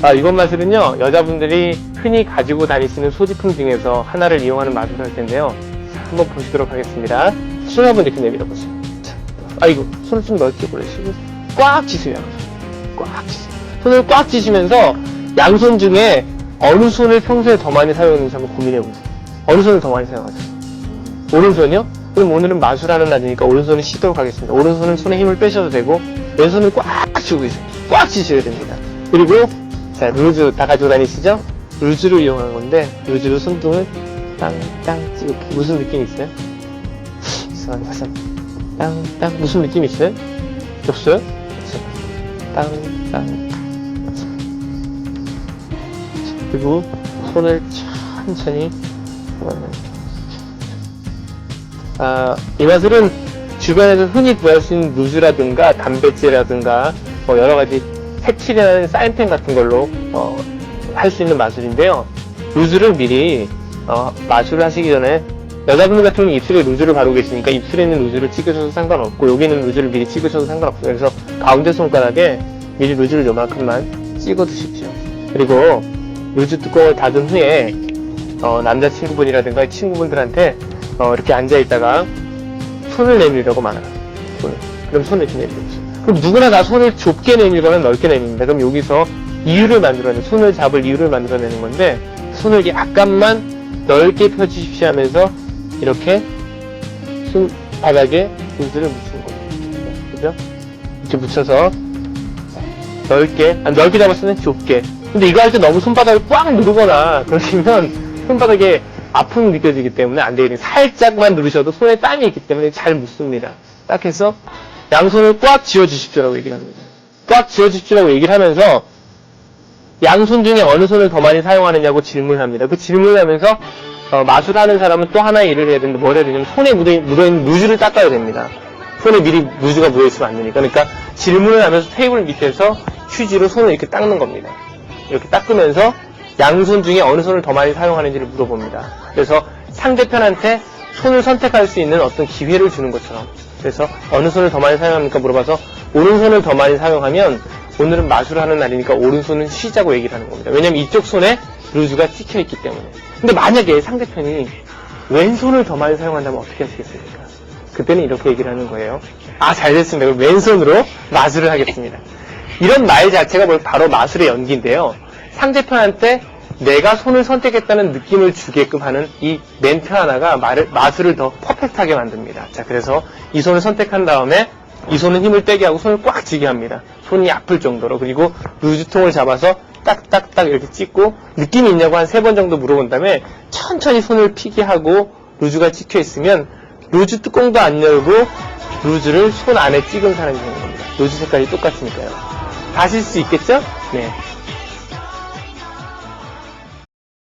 아, 이번 마술은요, 여자분들이 흔히 가지고 다니시는 소지품 중에서 하나를 이용하는 마술을 할 텐데요. 자, 한번 보시도록 하겠습니다. 손 한번 이렇게 내밀어 보세요. 자, 아이고, 손을 좀 넓게 보내시고, 꽉 쥐세요, 양손. 꽉 쥐세요. 손을 꽉 쥐시면서 양손 중에 어느 손을 평소에 더 많이 사용했는지 한번 고민해 보세요. 어느 손을 더 많이 사용하세요? 오른손이요? 그럼 오늘은 마술하는 날이니까 오른손을 쉬도록 하겠습니다. 오른손은 손에 힘을 빼셔도 되고 왼손을 꽉 쥐고 계세요. 꽉 쥐셔야 됩니다. 그리고 자 루즈 다 가지고 다니시죠? 루즈를 이용한 건데 루즈로 손등을 땅땅 찍고 무슨 느낌 있어요? 이상한 화상 땅땅 무슨 느낌 있어요? 없어요? 땅땅 그리고 손을 천천히 아, 이 마술은 주변에서 흔히 구할 수 있는 루즈라든가 단백질이라든가 뭐 여러 가지 색칠이나 사인펜 같은 걸로 어, 할 수 있는 마술인데요. 루즈를 미리 어, 마술을 하시기 전에 여자분들 같은 경우는 입술에 루즈를 바르고 계시니까 입술에 있는 루즈를 찍으셔도 상관없고 여기 있는 루즈를 미리 찍으셔도 상관없어요. 그래서 가운데 손가락에 미리 루즈를 요만큼만 찍어 두십시오. 그리고 루즈 뚜껑을 닫은 후에 어, 남자친구분이라든가 친구분들한테 어, 이렇게 앉아있다가 손을 내밀려고 말아요. 손을. 그럼 손을 이렇게 내밀어보세요. 그럼 누구나 다 손을 좁게 내밀거나 넓게 내밉니다. 그럼 여기서 이유를 만들어내는, 손을 잡을 이유를 만들어내는 건데, 손을 약간만 넓게 펴주십시오 하면서 이렇게 손 바닥에 루즈를 묻히는 거예요. 그죠? 이렇게 묻혀서 넓게, 아, 넓게 잡았으면 좁게. 근데 이거 할 때 너무 손바닥을 꽉 누르거나 그러시면 손바닥에 아픔이 느껴지기 때문에 안 되겠네요. 살짝만 누르셔도 손에 땀이 있기 때문에 잘 묻습니다. 딱 해서 양손을 꽉 쥐어주십시오라고 얘기를 합니다. 꽉 쥐어주십시오라고 얘기를 하면서 양손 중에 어느 손을 더 많이 사용하느냐고 질문을 합니다. 그 질문을 하면서 어, 마술하는 사람은 또 하나의 일을 해야 되는데 뭘 해야 되냐면 손에 묻어, 묻어있는 루즈를 닦아야 됩니다. 손에 미리 루즈가 묻어있으면 안 되니까. 그러니까 질문을 하면서 테이블 밑에서 휴지로 손을 이렇게 닦는 겁니다. 이렇게 닦으면서 양손 중에 어느 손을 더 많이 사용하는지를 물어봅니다. 그래서 상대편한테 손을 선택할 수 있는 어떤 기회를 주는 것처럼. 그래서 어느 손을 더 많이 사용합니까? 물어봐서 오른손을 더 많이 사용하면 오늘은 마술을 하는 날이니까 오른손은 쉬자고 얘기를 하는 겁니다. 왜냐면 이쪽 손에 루즈가 찍혀 있기 때문에. 근데 만약에 상대편이 왼손을 더 많이 사용한다면 어떻게 하시겠습니까? 그때는 이렇게 얘기를 하는 거예요. 아, 잘 됐습니다. 왼손으로 마술을 하겠습니다. 이런 말 자체가 뭐 바로 마술의 연기인데요. 상대편한테 내가 손을 선택했다는 느낌을 주게끔 하는 이 멘트 하나가 말을, 마술을 더 퍼펙트하게 만듭니다. 자, 그래서 이 손을 선택한 다음에 이 손은 힘을 빼게 하고 손을 꽉 쥐게 합니다. 손이 아플 정도로. 그리고 루즈통을 잡아서 딱딱딱 이렇게 찍고 느낌이 있냐고 한 세 번 정도 물어본 다음에 천천히 손을 피게 하고 루즈가 찍혀 있으면 루즈 뚜껑도 안 열고 루즈를 손 안에 찍은 사람이 되는 겁니다. 루즈 색깔이 똑같으니까요. 하실 수 있겠죠? 네.